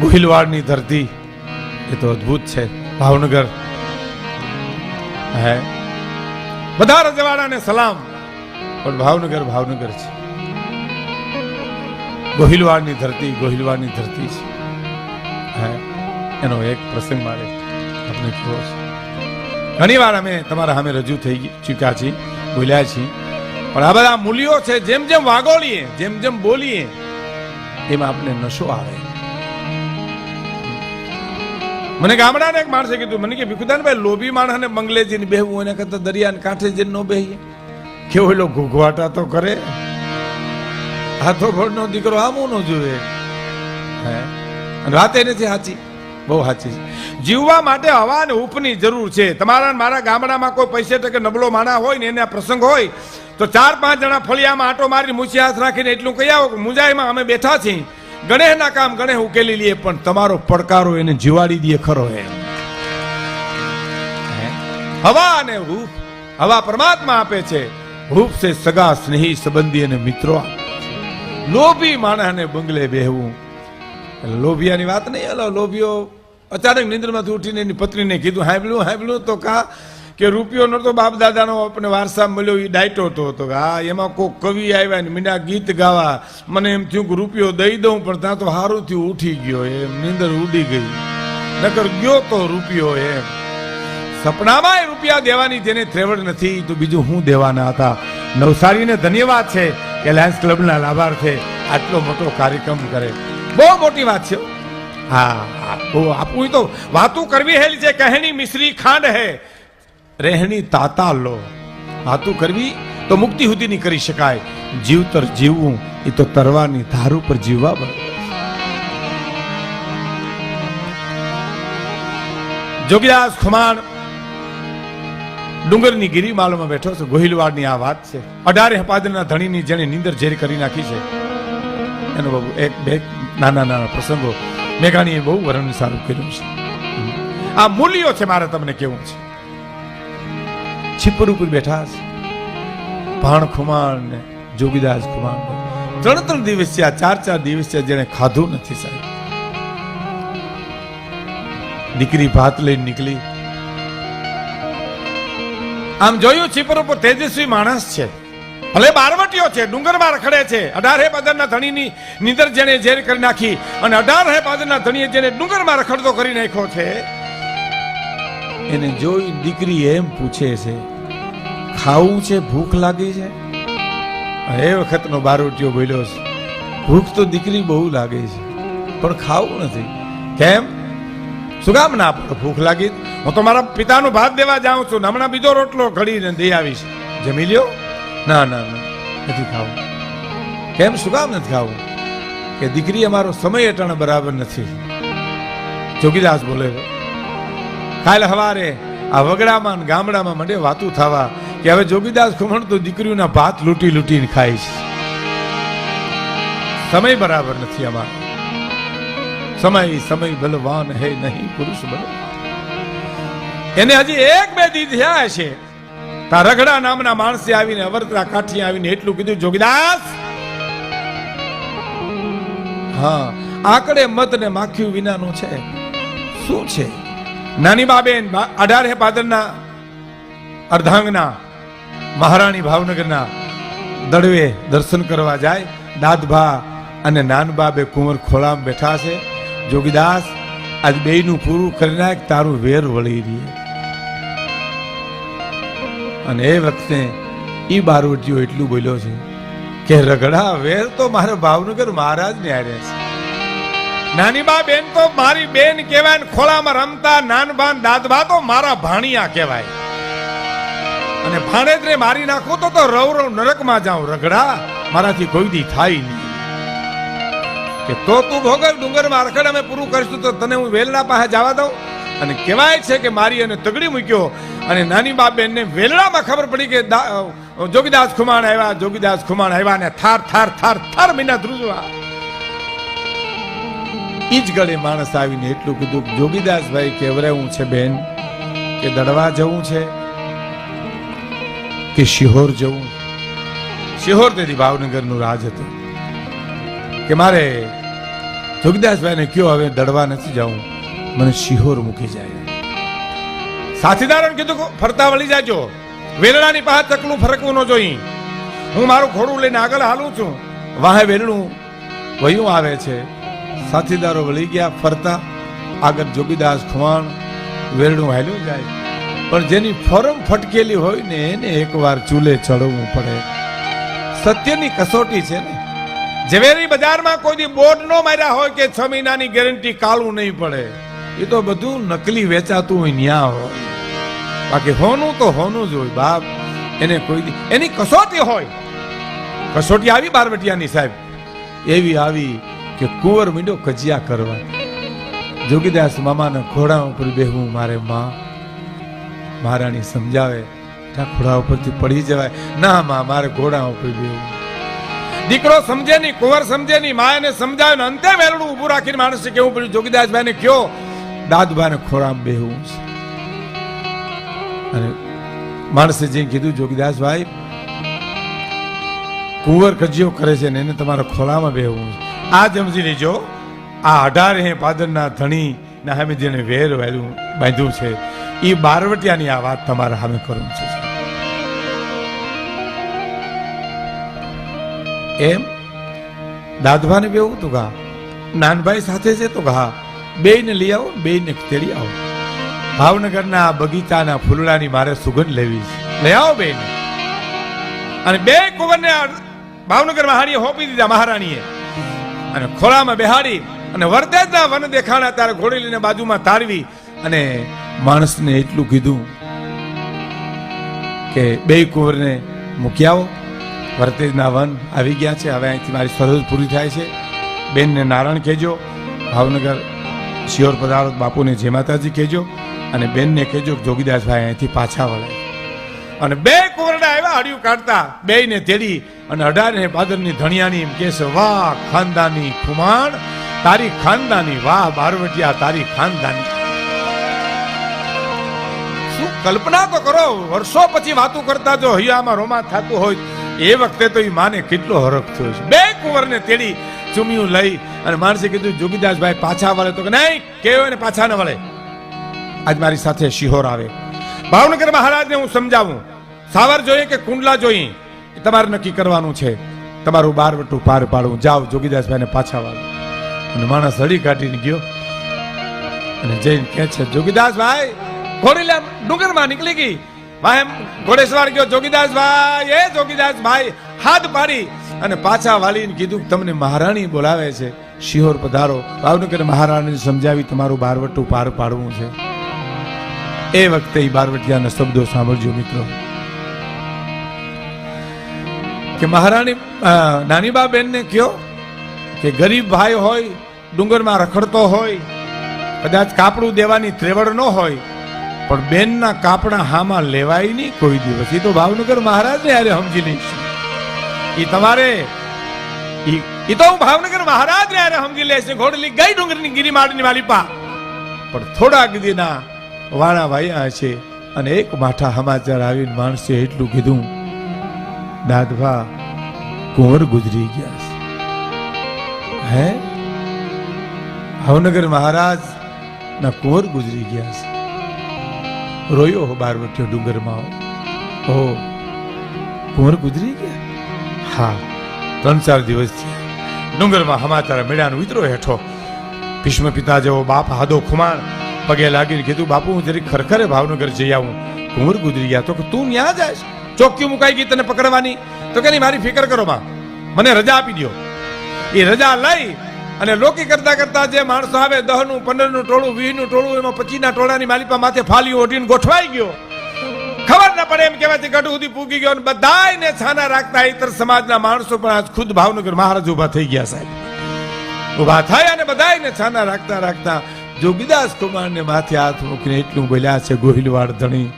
ગોહિલવાડની ધરતી એ તો અદ્ભુત છે. ભાવનગર. હે. બધા રજવાડાને સલામ. પણ ભાવનગર ભાવનગર છે. ગોહિલવાડની ધરતી ગોહિલવાડની ધરતી છે. હે. એનો એક પ્રસંગ મારે આપણે કહેવો છે. ઘણી વાર અમે તમારા સામે રજૂ થઈ ચૂક્યા છીએ, બોલ્યા છીએ. પણ આ બધા મૂલ્યો છે, જેમ જેમ વાગોળીએ, જેમ જેમ બોલીએ, એમાં આપણે નશો આવે. મને ગામડાને એક માણસે કીધું, મને કે, ભીખુદાનભાઈ, લોભી માણસને બંગલે જઈને બેહવું એના કરતા દરિયાને કાંઠે જઈને ન બેહીએ. કેવો એલો ઘૂઘવાટા તો કરે. હાથો ભરનો દીકરો આમું ન જોવે રાતે અને નથી સાચી બહુ સાચી જીવવા માટે હવા અને ઉપની જરૂર છે. તમારા મારા ગામડામાં કોઈ પૈસે ટકે નબળો માણા હોય ને એના પ્રસંગ હોય, તો ચાર પાંચ જણા ફળિયામાં આટો મારી મૂછી હાથ રાખીને એટલું કહી આવો કે, મુંજાઈમાં અમે બેઠા છીએ. ગણેશના કામ ગણેશ ઉકેલી લઈએ પણ તમારો પડકારો એને જીવાડી દે ખરો એમ. હવા અને હૂફ, હવા પરમાત્મા આપે છે. હૂફ છે સગા સ્નેહી સંબંધી અને મિત્રો લોભી માણસ માણસને બંગલે બેહવું. લોભિયાની વાત નહીં અલો લોભિયો અચાનક નિંદ્રમાંથી ઉઠીને એની પત્નીને કીધું, હાંભળ્યું હાંભળ્યું તો કા કે રૂપિયો નતો બાપ દાદાનો આપણે વારસા મળ્યો એ ડાયટો તો હતો. હા, એમાં કોઈ કવિ આવ્યા ને મીના ગીત ગાવા. મને એમ થયું કે રૂપિયો દઈ દઉં, પણ ત્યાં તો સારું થયું, ઉઠી ગયો એમ. નીંદર ઉડી ગઈ. નકર ગયો તો રૂપિયો એમ. સપનામાં એ રૂપિયા દેવાની જેને ત્રેવડ નથી, તો બીજું હું દેવાના હતા? નવસારીને ધન્યવાદ છે કે લાયન્સ ક્લબના લાભાર્થે આટલો મોટો કાર્યક્રમ કરે. બહુ મોટી વાત છે હા. આપવું તો વાતું કરવી હેલી છે, કહેણી મિશ્રી ખાંડ હે. રહેણી તાતા લો. વાતું કરવી તો મુક્તિ સુધીની કરી શકાય. જીવતર જીવવું, એ તો તરવાની ધાર ઉપર જીવવા બને જોગીદાસ ખુમાણ, ડુંગરની ગિરિમાળમાં બેઠો છે. ગોહિલવાડની આ વાત છે. અઢારે હપાદરના ધણીની જેને નીંદર ઝેરી કરી નાખી છે. એનો બાબુ એક, બે નાના નાના પ્રસંગો મેઘાણીએ બહુ વર્ણન સારું કર્યું છે. આ મૂલ્યો છે મારે તમને કેવું છે. છીપર ઉપર બેઠા છે ભાણ ખુમાણ ને જોગીદાસ ખુમાણ ત્રણ ત્રણ દિવસ આ ચાર ચાર દિવસ જેને ખાધું નથી સાહેબ. દીકરી ભાત લઈને નીકળી. આમ જોયું છીપર ઉપર તેજસ્વી માણસ છે. ભલે બારવટીઓ છે ડુંગરમાં રખડે છે. અઢારે પાદરના ધણીની નીંદર જેને ઝેર કરી નાખી અને અઢારે પાદરના ધણીએ જેને ડુંગરમાં રખડતો કરી નાખ્યો છે, એને જોઈ દીકરી એમ પૂછે છે ખાવું છે, ભૂખ લાગી છે? એ વખતનો બારોટીયો બોલ્યો છે ભૂખ તો દીકરી બહુ લાગે છે, પણ ખાવું નથી. કેમ? શું કામ ના પડે? ભૂખ લાગી હું તો મારા પિતાનો ભાત દેવા જાઉં છું હમણાં બીજો રોટલો ઘડીને દઈ આવીશ. જમી લ્યો. ના ના ના, નથી ખાવું. કેમ? શું કામ નથી ખાવું? કે દીકરી અમારો સમય અટાણે બરાબર નથી. જોગીદાસ બોલે કાલે હવારે આ વગડામાં ગામડામાં મંડે વાતું થવા કે હવે જોગીદાસ ખુમણ તો દીકરીઓના ભાત લૂંટી લૂંટીને ખાય છે. સમય બરાબર નથી અમારો. સમય સમય બલવાન હે નહીં, પુરુષ બલ એને હજી એક બે દી થયા છે. તા રગડા નામના માણસે આવીને, અવરતરા કાઠી આવીને એટલું કીધું, જોગીદાસ! હા, આકડે મત ને માખ્યું વિનાનું છે. શું છે? નાની બાબેન અઢાર પાદરના અર્ધાંગના. મહારાણી ભાવનગરના દડવે દર્શન કરવા જાય. દાદભા અને નાનબા બે કુંવર ખોળામાં બેઠા છે. જોગીદાસ, આજ બેયનું પૂરું કરી નાખ, તારું વેર વળી રહી. અને એ વખતે એ બારોટીઓ એટલું બોલ્યો છે કે, રગડા, વેર તો મારા ભાવનગર મહારાજ ને આડે છે. નાની બા બેન તો મારી બેન કહેવાય ખોળામાં રમતા નાનબા ને દાદબા તો મારા ભાણિયા કહેવાય. અને ભાણેજને મારી નાખો તો તો રવ રવ નરકમાં જાઉં. રગડા મારાથી કોઈ દી થાય નહીં. કે તો તું ભોગવ, ડુંગરમાં રખડ અમે પૂરું કરીશું તો તને હું વેલના પાસે જવા દઉં. અને કહેવાય છે કે મારી એને તગડી મૂક્યો અને નાની બા બેનને વેલડામાં ખબર પડી કે જોગીદાસ ખુમાણ આવ્યા, જોગીદાસ ખુમાણ આવ્યા ને થાર થાર થાર થાર મહિના ધ્રુજવા. ઈ જ ગળે માણસ આવીને એટલું કીધું જોગીદાસભાઈ, કેવરાવું છે બેન? કે દડવા જવું છે? કે શિહોર જવું? શિહોર તેથી ભાવનગરનું રાજ હતું. કે મારે જોગદાસભાઈને કયો હવે દડવા નથી જાઉં, મને શિહોર મૂકી જાય. સાથીદારોને કીધું ફરતા વળી જાજો. વેલણાની પાસે તકલું ફરકવું ન જોઈ. હું મારું ઘોડું લઈને આગળ હાલું છું. વાહે વેલણું વયું આવે છે. સાથીદારો વળી ગયા, ફરતા. આગળ જોગીદાસ ખુવાણ વેરણું હાલ્યું જાય. પણ જેની ફરમ ફટકેલી હોય ને એને એકવાર ચૂલે ચડવું પડે. સત્યની કસોટી છે ને. ઝવેરી બજારમાં કોઈ બોર્ડ નો માર્યા હોય કે છ મહિનાની ગેરંટી કાળું નહીં પડે. એ તો બધું નકલી વેચાતું હોય ન્યા હોય. બાકી હોનું તો હોનું જ હોય બાપ. એને કોઈ એની કસોટી હોય. કસોટી આવી બારવટિયાની સાહેબ. એવી આવી કે કુંવર મીંડો કજિયા કરવા. જોગીદાસ મામાના ઘોડા ઉપર બેહવું મારે માં. મહારાણી સમજાવે, ત્યાં ઘોડા ઉપરથી પડી જવાય. ના માં, મારે ઘોડા ઉપર દીકરો સમજે નહીં, કુંવર સમજે નહીં મા એને સમજાવે અંતે વેલડું ઊભું રાખીને માણસે કેવું પડ્યું? જોગીદાસભાઈ ને કયો દાદભાઈ ખોરામ બેહવું અને માણસે જે કીધું, જોગીદાસભાઈ, કુંવર કજીઓ કરે છે ને એને તમારા ખોળામાં બેહવું આ સમજી લેજો, આ અઢાર હે પાદરના ધણી ના હમે જેને વેર વાળ્યું બાંધ્યું છે. એ બારવટિયાની આ વાત તમારા સામે કરું છું એમ? દાદભાને બેવું તો ઘા. નાનભાઈ સાથે છે તો ઘા. બે ને લઈ આવો બે ને તેડી આવો. ભાવનગરના બગીચાના ફૂલડાની મારે સુગંધ લેવી છે. લઈ આવો બે અને બે કુંવરને ભાવનગર મહારાણીએ હોપી દીધા મહારાણીએ. અને ખોળામાં બેહાડી અને વરતેજના વન દેખાણા ત્યારે ઘોડી લઈને બાજુમાં તારવી અને માણસને એટલું કીધું કે બે કુંવરને મૂકી આવો. વરતેજના વન આવી ગયા છે. હવે અહીંથી મારી ફરજ પૂરી થાય છે. બેનને નારાયણ કહેજો. ભાવનગર શિયોર પધારો, બાપુને જે માતાજી કહેજો અને બેનને કહેજો જોગીદાસભાઈ અહીંથી પાછા વળે. અને બે કુંવરડા આવ્યા હડિયું કાઢતા બે ને તેડી અને અઢાર ને પાદરની ધણિયાની એમ કે છે, વાહ, ખાનદાની ખુમાણ, તારી ખાનદાની વાહ, બારવટિયા, તારી ખાનદાની કલ્પના તો કરો, વર્ષો પછી વાતો કરતા જો હૈયામાં રોમા થતું હોય, એ વખતે તો એ માને કેટલો હરખ થયો છે. બે કુંવરને તેડી ચુમિયું લઈ અને માણસે કીધું, જોગીદાસભાઈ પાછા વળે. તો કે, નહીં, કેવો ને પાછા ન વળે. આજ મારી સાથે શિહોર આવે. ભાવનગર મહારાજને હું સમજાવું. સાવર જોઈએ કે કુંડલા જોઈએ? તમારે નક્કી કરવાનું છે. તમારું બારવટું પાર પાડવું. જાઓ, જોગીદાસભાઈને પાછા વાળો. અને માણસ હળી કાઢીને ગયો. અને જઈને કહે છે, જોગીદાસભાઈ ઘોડીલા ડુંગરમાં નીકળી ગઈ. ભાઈ એમ ઘોડેસવાર ગયો, જોગીદાસભાઈ, એ જોગીદાસભાઈ, હાથ પાડી. અને પાછા વાલીને કીધું તમને મહારાણી બોલાવે છે. શિહોર પધારો. ભાવનગર મહારાણીને સમજાવી તમારું બારવટું પાર પાડવું છે. એ વખતે એ બારવટિયાના શબ્દો સાંભળજો મિત્રો. કે મહારાણી નાની બાબેનને કયો કે ગરીબ ભાઈ હોય, ડુંગરમાં રખડતો હોય, કદાચ કાપડું દેવાની ત્રેવડ ન હોય પણ બેનના કાપડા હામાં લેવાય નહીં કોઈ દિવસ. એ તો ભાવનગર મહારાજને હારે સમજી લઈશ એ તમારે એ તો હું ભાવનગર મહારાજને હારે સમજી લેશે ઘોડલી ગઈ ડુંગરની ગિરિમાળની પા પણ થોડાક દીના વાણા વાયા છે અને એક માઠા સમાચાર આવીને માણસે એટલું કીધું દાદભા કુંવર ગુજરી ગયા છે. હે? ભાવનગર મહારાજ ના કુંવર ગુજરી ગયા છે. રોયો હો બારવટીયો ડુંગરમાં. ઓ કુંવર ગુજરી ગયા? હા ત્રણ ચાર દિવસ થયા. ડુંગરમાં હમાચાર મેળાનો વિતરો હેઠો. ભીષ્મ પિતા જેવો બાપ હાદો ખુમાણ. પગે લાગીને કીધું, બાપુ, હું જરી ખરખરે ભાવનગર જઈ આવું. કુંવર ગુજરી ગયા. તો કે, તું ન્યા જાય ચોક્કી મુકાઈ ગઈ તને પકડવાની? તો કે નહીં, મારી ફિકર કરો, માં. મને રજા આપી દો એ રજા લઈ અને લોકી કરતા કરતા જે માણસો આવે દહનું પંદરનું ટોળું, વીસનું ટોળું, એમાં પચીસ ના ટોળાની માલિપા માથે ફાલીઓ ઓઢીને ગોઠવાઈ ગયો. ખબર ના પડે એમ કહેવાય ગઢ સુધી પૂગી ગયો અને બધાયને છાના રાખતા ઇતર સમાજના માણસો પણ આજ ખુદ ભાવનગર મહારાજ ઊભા થઈ ગયા સાહેબ. ઊભા થાય અને બધાને છાના રાખતા રાખતા જોગીદાસ કુમારને માથે હાથ મૂકીને એટલું બોલ્યા છે, ગોહિલવાડ ધણી,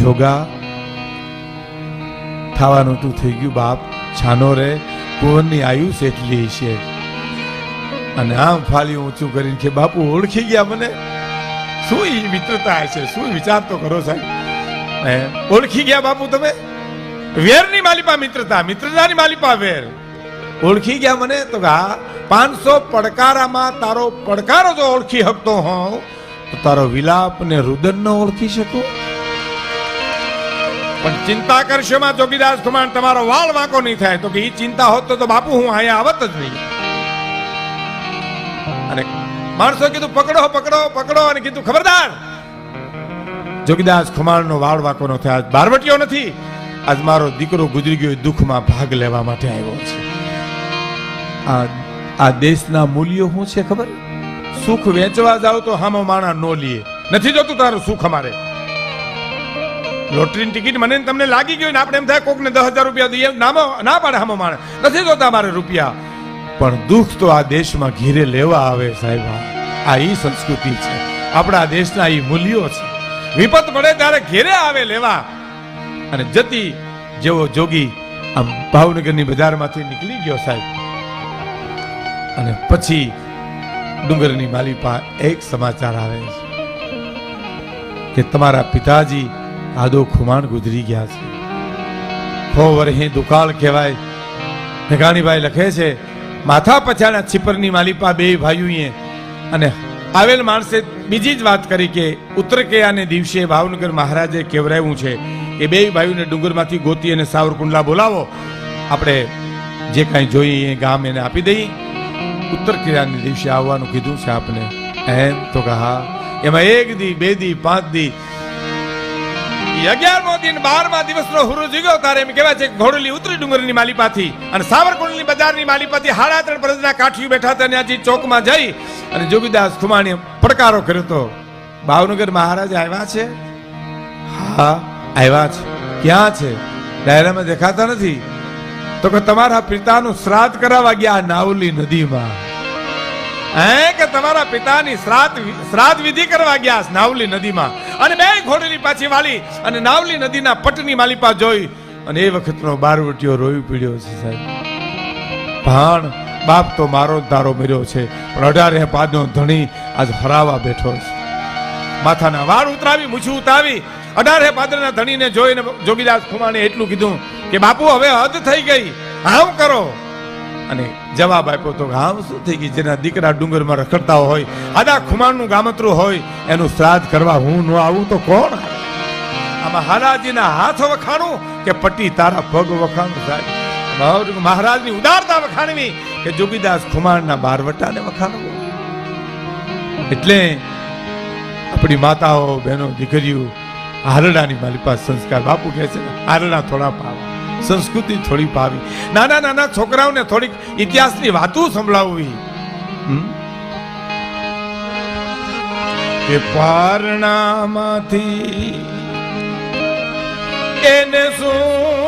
જોગા, થવાનું તું થઈ ગયું બાપ, છાનો રે, કુંવરની આયુષ એટલી છે. અને આમ ફાલી ઊંચું કરીને કે, બાપુ, ઓળખી ગયા મને? શું એ મિત્રતા છે શું વિચાર તો કરો સાહેબ? ઓળખી ગયા બાપુ તમે? વેરની માલિપા મિત્રતા, મિત્રતાની માલિપા વેર. ઓળખી ગયા મને? તો કા પાંચસો પડકારામાં તારો પડકારો જો ઓળખી શકતો હોઉં, તો તારો વિલાપ ને રુદન ન ઓળખી શકું. પણ ચિંતા કરશો માં જોગીદાસ કુમાર તમારો વાળ વાંકો નહીં થાય. તો કે એ ચિંતા હોત તો બાપુ હું અહીંયા આવત જ નહીં. અને માણસો કીધું, પકડો પકડો પકડો. અને કીધું, ખબરદાર. જોગીદાસ ખુમાણનો વાળ વાકો નથી આજ બારવટીયો નથી. આજ મારો દીકરો ગુજરી ગયો દુઃખમાં ભાગ લેવા માટે આવ્યો છે. આ આ દેશના મૂલ્યો શું છે ખબર? સુખ વેચવા જાવ તો હામો માણા નો લીએ નથી જોતું તારું સુખ અમારે. લોટરીની ટિકિટ મને ને તમને લાગી ગયું ને આપણે એમ થાય કોકને દસ હજાર રૂપિયા દઈએ. નામો, ના પાડે હામો માણે. નથી જોતા મારે રૂપિયા. પણ દુઃખ તો આ દેશમાં ઘીરે લેવા આવે સાહેબ. આ ઈ સંસ્કૃતિ છે. આપણા દેશના ઈ મૂલ્યો છે. વિપત પડે ત્યારે ઘેરે આવે લેવા. અને જતી જેવો જોગી આમ ભાવનગરની બજારમાંથી નીકળી ગયો સાહેબ. અને પછી ડુંગરની માલિપા એક સમાચાર આવે છે. કે તમારા પિતાજી આદો ખુમાણ ગુજરી ગયા છે. હો વરહી દુકાળ કહેવાય. ભેગાણીભાઈ લખે છે માથા પછાડા છીપરની માલિપા બે ભાઈઓએ અને આવેલ માણસે બીજી જ વાત કરી કે ઉત્તરકેયાને દિવસે ભાવનગર મહારાજે કેવરાયું છે કે બે ભાઈઓને ડુંગરમાંથી ગોતી અને સાવરકુંડલા બોલાવો. આપણે જે કાંઈ જોઈએ એ ગામ એને આપી દઈએ. ઉત્તર કિરાને દિવસે આવવાનું કીધું છે આપને. એમ તો કહા. એમાં એક દી, બે દી, પાંચ દી પડકારો કર્યો ભાવનગર મહારાજ આવ્યા છે? હા, આવ્યા છે. ક્યાં છે? ડાયરામાં દેખાતા નથી. તો કે તમારા પિતાનું શ્રાદ્ધ કરાવવા ગયા નાવલી નદીમાં. હે, કે તમારા પિતાની શ્રાદ્ધ શ્રાદ્ધ વિધિ કરવા ગયા નાવલી નદીમાં? અને બે ઘોડેલી પાછી વાળી અને નાવલી નદીના પટની માલિપા જોઈ અને એ વખતનો બારવટીઓ રોઈ પીડ્યો છે સાહેબ. ભાણ, બાપ તો મારો તારો મર્યો છે, પણ અઢારે પાદનો ધણી આજ હરાવા બેઠો છે. માથાના વાળ ઉતરાવી, મૂછું ઉતાવી, અઢારે પાદરના ધણીને જોઈને જોગીદાસ ખુમાણે એટલું કીધું કે, બાપુ, હવે હદ થઈ ગઈ. આમ કરો. અને જવાબ આપ્યો તો હાવ શું થઈ ગઈ જેના દીકરા ડુંગરમાં રખડતા હોય આદા ખુમાણનું ગામતરું હોય, એનું શ્રાદ્ધ કરવા હું ન આવું તો કોણ? આમાં હાલાજીના હાથ વખાણું કે પટ્ટી તારા પગ વખાણું સાહેબ? મહારાજની ઉદારતા વખાણવી કે જોગીદાસ ખુમાણના બારવટાને વખાણવું? એટલે આપણી માતાઓ, બહેનો, દીકરીઓ હારડાની મારી પાસે સંસ્કાર. બાપુ કહે છે ને, હારડા થોડા પાવા. સંસ્કૃતિ થોડી પાવી નાના નાના છોકરાઓને થોડીક ઇતિહાસની વાતો સંભળાવવી? કે પારણામાંથી એને શું